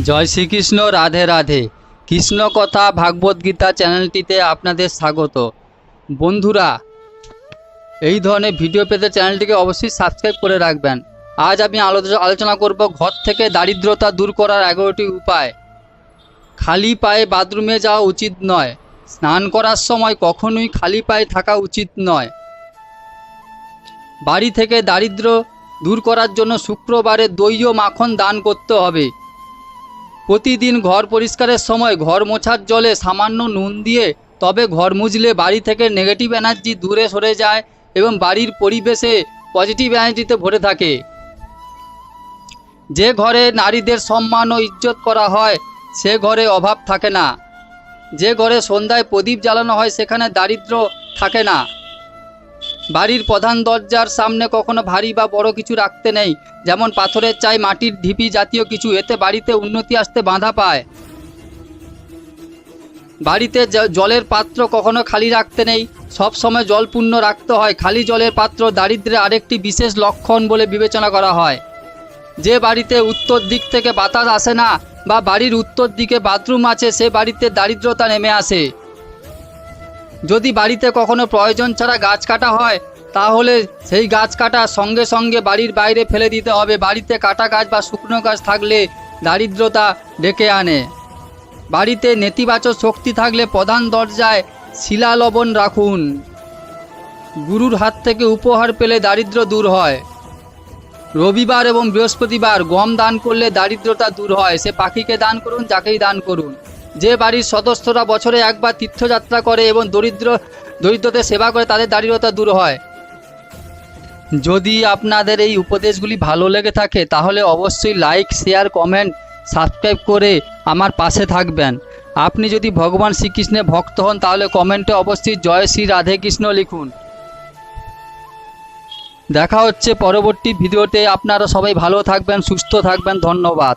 জয় শ্রীকৃষ্ণ, রাধে রাধে। কৃষ্ণ কথা ভাগবত গীতা চ্যানেলটিতে আপনাদের স্বাগত। বন্ধুরা, এই ধরনের ভিডিও পেতে চ্যানেলটিকে অবশ্যই সাবস্ক্রাইব করে রাখবেন। আজ আমি আলো- আলোচনা করব ঘর থেকে দারিদ্রতা দূর করার এগারোটি উপায়। খালি পায়ে বাথরুমে যাওয়া উচিত নয়। স্নান করার সময় কখনোই খালি পায়ে থাকা উচিত নয়। বাড়ি থেকে দারিদ্র দূর করার জন্য শুক্রবারে দই ও মাখন দান করতে হবে। প্রতিদিন ঘর পরিষ্কারের সময় ঘর মোছার জলে সামান্য নুন দিয়ে তবে ঘর মুছলে বাড়ি থেকে নেগেটিভ এনার্জি দূরে সরে যায় এবং বাড়ির পরিবেশে পজিটিভ এনার্জিতে ভরে থাকে। যে ঘরে নারীদের সম্মান ও ইজ্জত করা হয়, সে ঘরে অভাব থাকে না। যে ঘরে সন্ধ্যায় প্রদীপ জ্বালানো হয়, সেখানে দারিদ্র থাকে না। বাড়ির প্রধান দরজার সামনে কখনো ভারী বা বড় কিছু রাখতে নেই। যেমন পাথরের চাই, মাটির ঢিপি জাতীয় কিছু, এতে বাড়িতে উন্নতি আসতে বাধা পায়। বাড়িতে জলের পাত্র কখনো খালি রাখতে নেই। সব সময় জল পূর্ণ রাখতে হয়। খালি জলের পাত্র দারিদ্র্যের আরেকটি বিশেষ লক্ষণ বলে বিবেচনা করা হয়। যে বাড়িতে উত্তর দিক থেকে বাতাস আসে না বা বাড়ির উত্তর দিকে বাথরুম আছে, সে বাড়িতে দারিদ্রতা নেমে আসে। যদি বাড়িতে কখনো প্রয়োজন ছাড়া গাছ কাটা হয়, তাহলে সেই গাছ কাটা সঙ্গে সঙ্গে বাড়ির বাইরে ফেলে দিতে হবে। বাড়িতে কাটা গাছ বা শুকনো গাছ থাকলে দারিদ্রতা ডেকে আনে। বাড়িতে নেতিবাচক শক্তি থাকলে প্রধান দরজায় শিলা লবণ রাখুন। গুরুর হাত থেকে উপহার পেলে দারিদ্র দূর হয়। রবিবার এবং বৃহস্পতিবার গম দান করলে দারিদ্রতা দূর হয়। সে পাখিকে দান করুন, যাকেই দান করুন। যে বাড়ির সদস্যরা বছরে একবার তীর্থযাত্রা করে এবং দরিদ্র, দরিদ্রদের সেবা করে, তাদের দারিদ্রতা দূর হয়। যদি আপনাদের এই উপদেশগুলি ভালো লেগে থাকে, তাহলে অবশ্যই লাইক শেয়ার কমেন্ট সাবস্ক্রাইব করে আমার পাশে থাকবেন। আপনি যদি ভগবান শ্রীকৃষ্ণের ভক্ত হন, তাহলে কমেন্টে অবশ্যই জয় শ্রী রাধে কৃষ্ণ লিখুন। দেখা হচ্ছে পরবর্তী ভিডিওতে। আপনারা সবাই ভালো থাকবেন, সুস্থ থাকবেন। ধন্যবাদ।